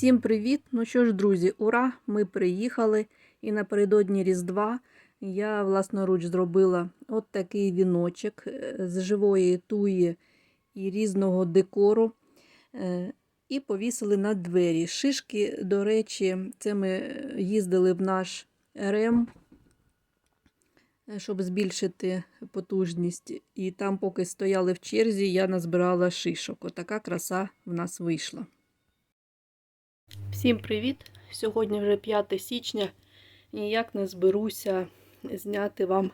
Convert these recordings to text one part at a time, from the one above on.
Всім привіт! Ну що ж, друзі, ура! Ми приїхали. І напередодні Різдва я власноруч зробила от такий віночок е, з живої туї і різного декору. Е, І повісили на двері. Шишки, до речі, це ми їздили в наш РЕМ, е, щоб збільшити потужність. І там, поки стояли в черзі, я назбирала шишок. Отака краса в нас вийшла. Всім привіт! Сьогодні вже 5 січня. Ніяк не зберуся зняти вам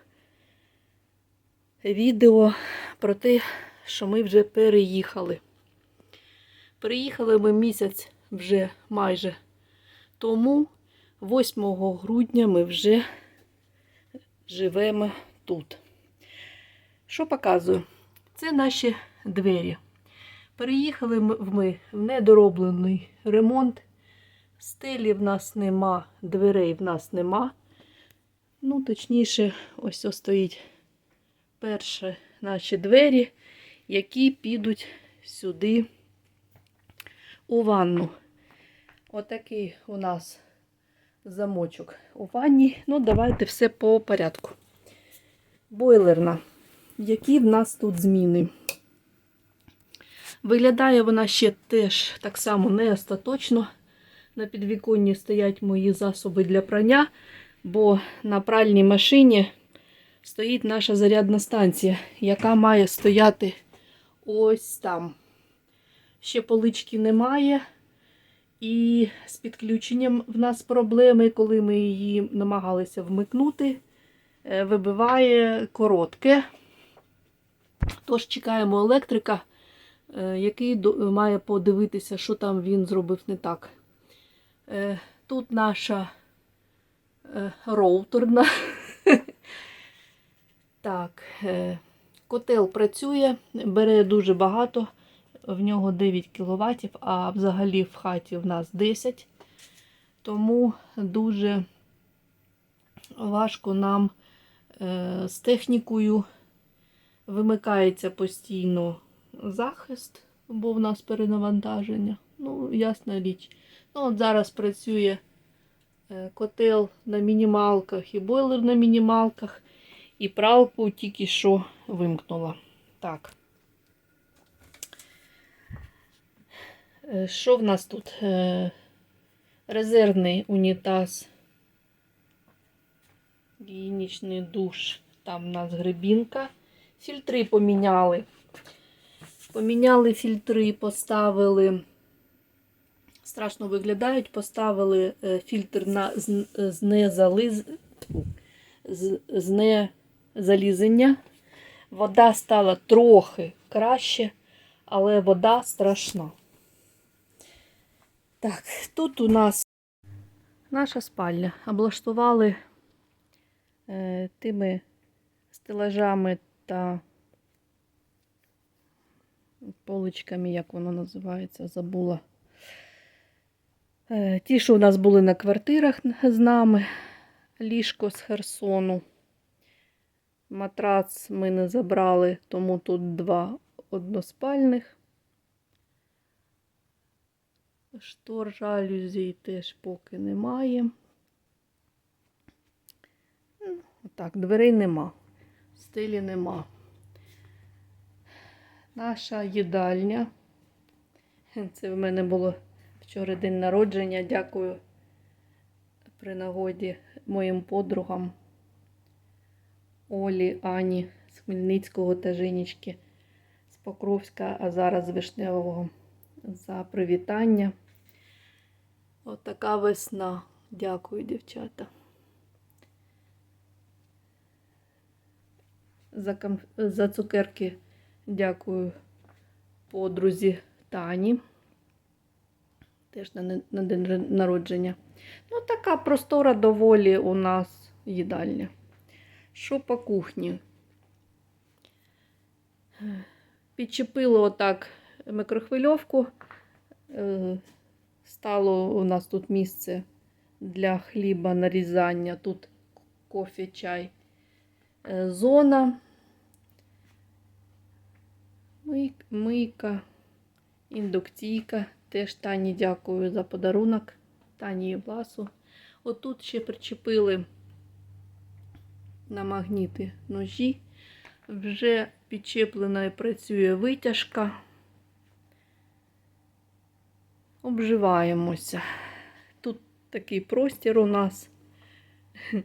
відео про те, що ми вже переїхали. Переїхали ми місяць вже майже тому, 8 грудня ми вже живемо тут. Що показую? Це наші двері. Переїхали ми в недороблений ремонт. Стелі в нас нема, дверей в нас нема. Ну, точніше, ось ось стоїть перші наші двері, які підуть сюди у ванну. Отакий у нас замочок у ванні. Ну, давайте все по порядку. Бойлерна. Які в нас тут зміни? Виглядає вона ще теж так само не остаточно. На підвіконні стоять мої засоби для прання, бо на пральній машині стоїть наша зарядна станція, яка має стояти ось там. Ще полички немає. І з підключенням в нас проблеми, коли ми її намагалися вмикнути, е, вибиває коротке. Тож чекаємо електрика, е, який має подивитися, що там він зробив не так. Е, тут наша роутерна. Так, котел працює, бере дуже багато, в нього 9 кВт, а взагалі в хаті в нас 10. Тому дуже важко нам з технікою вимикається постійно захист, бо в нас перенавантаження. Ну, ясна річ. Ну, от Зараз працює котел на мінімалках і бойлер на мінімалках, і пралку тільки що вимкнула. Так. Що в нас тут? Резервний унітаз, гігієнічний душ, там у нас грибінка. Фільтри поміняли. Поміняли фільтри, поставили, страшно виглядають, поставили фільтр на знезаліз... знезалізення. Вода стала трохи краще, але вода страшна. Так, тут у нас наша спальня. Облаштували е, тими стелажами та поличками, як воно називається, забула. Е, ті, що у нас були на квартирах з нами, ліжко з Херсону. Матрац ми не забрали, тому тут два односпальних. Штор жалюзій теж поки немає. Так, дверей нема, стилі нема. Наша їдальня. Це в мене було вчора день народження. Дякую при нагоді моїм подругам Олі, Ані з Хмельницького та Женічки з Покровська, а зараз з Вишневого за привітання. Отака весна. Дякую, дівчата. За ком... за цукерки дякую подрузі Тані. Теж на, на день народження. Ну, така простора доволі у нас їдальня. Що по кухні? Підчепило отак микрохвильовку. Стало у нас тут місце для хліба нарізання. Тут кофе, чай, зона, мийка, індукційка Теж Тані дякую за подарунок. Тані і Власу. Отут ще причепили на магніти ножі. Вже підчеплена і працює витяжка. Обживаємося. Тут такий простір у нас.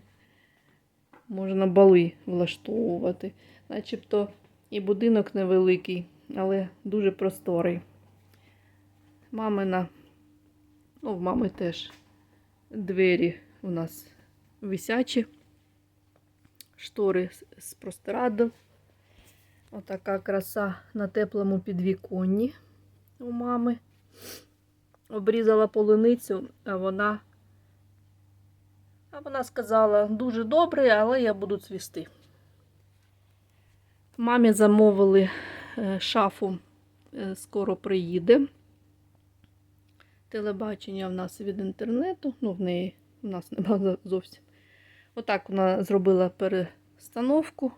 Можна бали влаштовувати. Начебто і будинок невеликий, але дуже просторий. Мамина, ну, в мами теж двері у нас висячі, штори з- з. Отака краса на теплому підвіконні у мами. Обрізала полуницю, а вона, а вона сказала, дуже добре, але я буду цвісти. Мамі замовили е, шафу, е, скоро приїде. Телебачення в нас від інтернету, ну, в неї в нас немає зовсім. Отак вона зробила перестановку,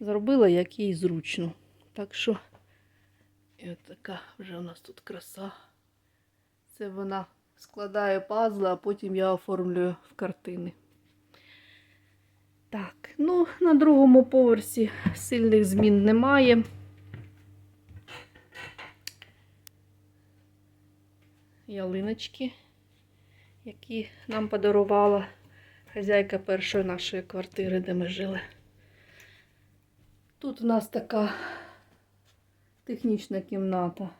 зробила як їй зручно. Так що, і от така вже у нас тут краса. Це вона складає пазли, а потім я оформлюю в картини. Так, ну, на другому поверсі сильних змін немає. Ялиночки, які нам подарувала хазяйка першої нашої квартири, де ми жили. Тут у нас така технічна кімната,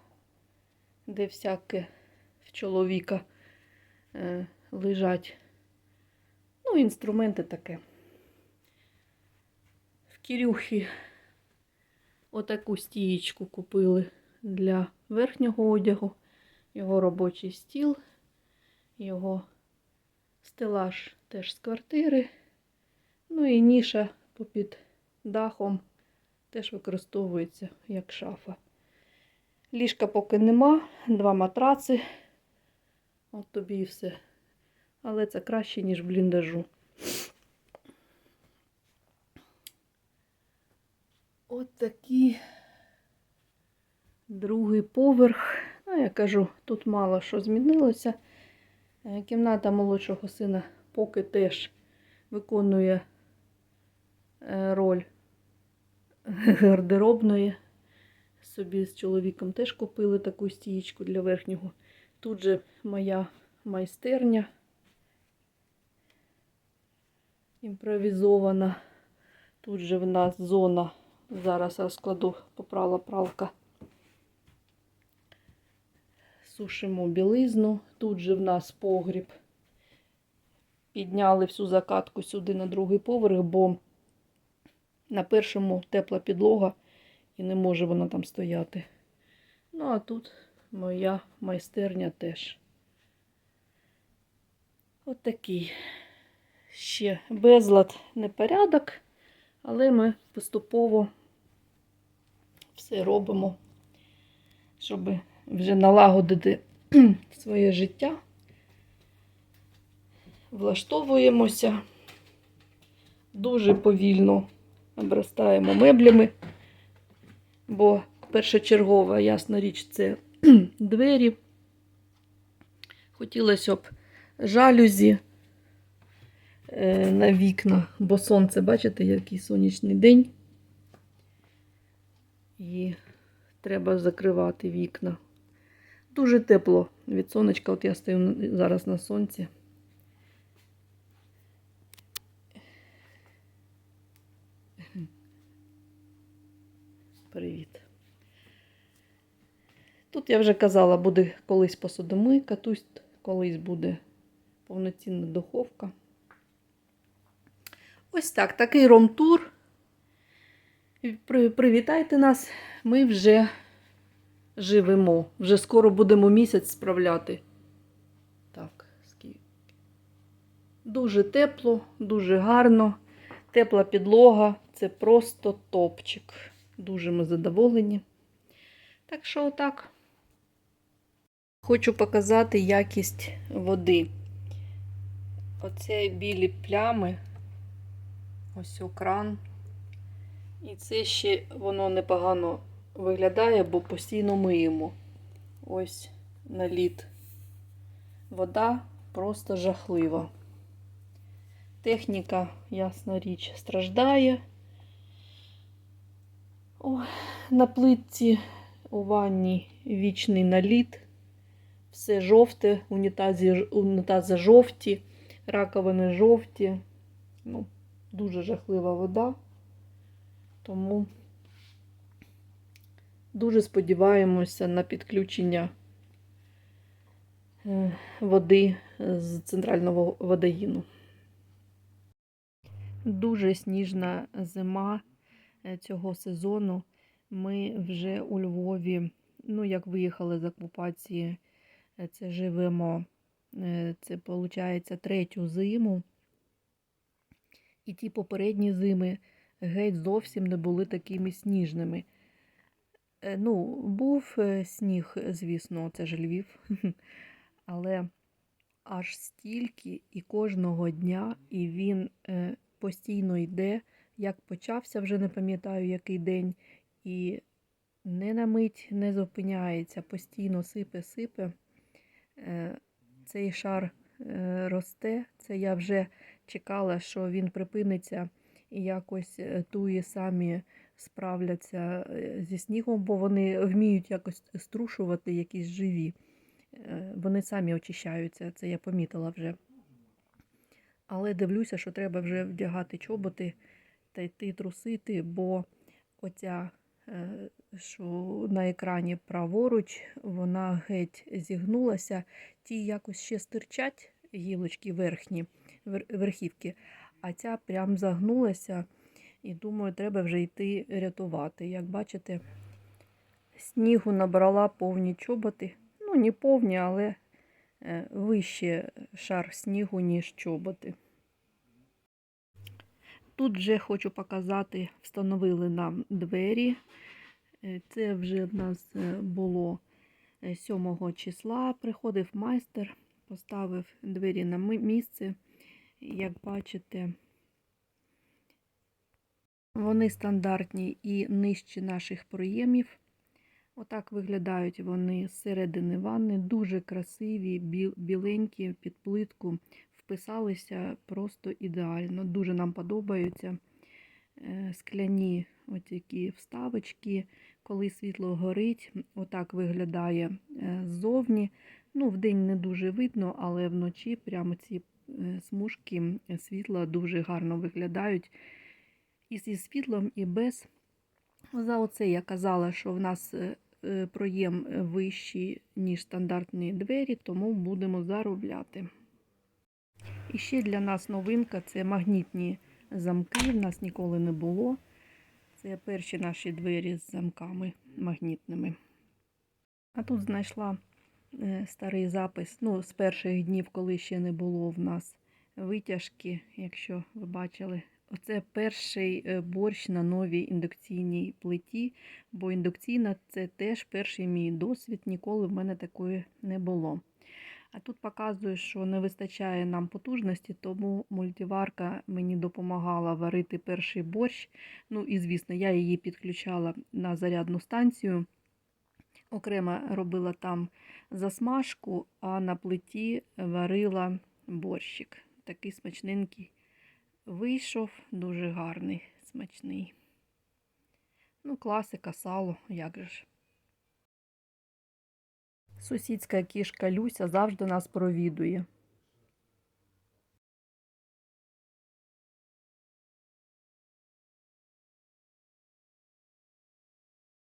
де всяке в чоловіка е, лежать. Ну, інструменти таке. В Кирюхі отаку стієчку купили для верхнього одягу, його робочий стіл, його стелаж теж з квартири. Ну і ніша попід дахом теж використовується як шафа. Ліжка поки нема, два матраци. От тобі і все. Але це краще, ніж в бліндажу. От такий другий поверх. Ну, я кажу, тут мало що змінилося. Е, Кімната молодшого сина поки теж виконує е, роль гардеробної. Собі з чоловіком теж купили таку стієчку для верхнього. Тут же моя майстерня імпровізована. Тут же в нас зона. Зараз розкладу, попрала пралка. Сушимо білизну. Тут же в нас погріб. Підняли всю закатку сюди на другий поверх, бо на першому тепла підлога і не може вона там стояти. Ну, а тут моя майстерня теж. От такий ще безлад, непорядок, але ми поступово все робимо, щоб вже налагодити своє життя. Влаштовуємося дуже повільно обростаємо меблями, бо першочергова, ясна річ, це двері. Хотілося б жалюзі е, на вікна, бо сонце, бачите, який сонячний день. І треба закривати вікна. Дуже тепло від сонечка. От я стою зараз на сонці. Привіт. Тут я вже казала, буде колись посудомийка, тут колись буде повноцінна духовка. Ось так, такий ром-тур. Привітайте нас, ми вже живемо. Вже скоро будемо місяць справляти. Так, скільки. Дуже тепло, дуже гарно. Тепла підлога. Це просто топчик. Дуже ми задоволені. Так що отак. Хочу показати якість води. Оце білі плями. Ось у кран. І це ще воно непогано виглядає, бо постійно миємо. Ось на лід. Вода просто жахлива. Техніка, ясна річ, страждає. Ой, на плитці у ванні вічний наліт. Все жовте, унітазі, унітази жовті, раковини жовті. Ну, дуже жахлива вода. Тому дуже сподіваємося на підключення е, води з центрального водоїну. Дуже сніжна зима е, цього сезону. Ми вже у Львові, ну, як виїхали з окупації, е, це живемо, це виходить третю зиму. І ті попередні зими геть зовсім не були такими сніжними. Е, Ну, був е, сніг, звісно, це ж Львів, але аж стільки і кожного дня, і він е, постійно йде. Як почався, вже не пам'ятаю, який день, і не на мить не зупиняється, постійно сипе, сипе. Е, Цей шар е, росте. Це я вже чекала, що він припиниться і якось е, туї самі справляться е, зі снігом, бо вони вміють якось струшувати якісь живі. Е, Вони самі очищаються, це я помітила вже. Але дивлюся, що треба вже вдягати чоботи та йти трусити, бо оця, е, що на екрані праворуч, вона геть зігнулася. Ті якось ще стирчать гілочки верхні, верхівки, а ця прям загнулася. І думаю, треба вже йти рятувати. Як бачите, снігу набрала повні чоботи. Ну, не повні, але е, вище шар снігу, ніж чоботи. Тут вже хочу показати, встановили нам двері. Е, Це вже в нас е, було е, 7 числа. Приходив майстер, поставив двері на місце. Як бачите, вони стандартні і нижче наших проємів. Отак виглядають вони з середини ванни. Дуже красиві, біленькі під плитку. Вписалися просто ідеально. Дуже нам подобаються Е, скляні отакі вставочки. Коли світло горить, отак виглядає е, ззовні. Ну, вдень не дуже видно, але вночі прямо ці е, смужки світла дуже гарно виглядають. І зі світлом, і без. За оце я казала, що в нас е, е, проєм вищий, ніж стандартні двері, тому будемо заробляти. І ще для нас новинка це магнітні замки. В нас ніколи не було. Це перші наші двері з замками магнітними. А тут знайшла е, старий запис ну, з перших днів, коли ще не було в нас витяжки, якщо ви бачили. Оце перший е, борщ на новій індукційній плиті, бо індукційна це теж перший мій досвід, ніколи в мене такої не було. А тут показує, що не вистачає нам потужності, тому мультиварка мені допомагала варити перший борщ. Ну і звісно, я її підключала на зарядну станцію. Окремо робила там засмажку, а на плиті варила борщик. Такий смачненький вийшов, дуже гарний, смачний. Ну, класика, сало, як же ж. Сусідська кішка Люся завжди нас провідує.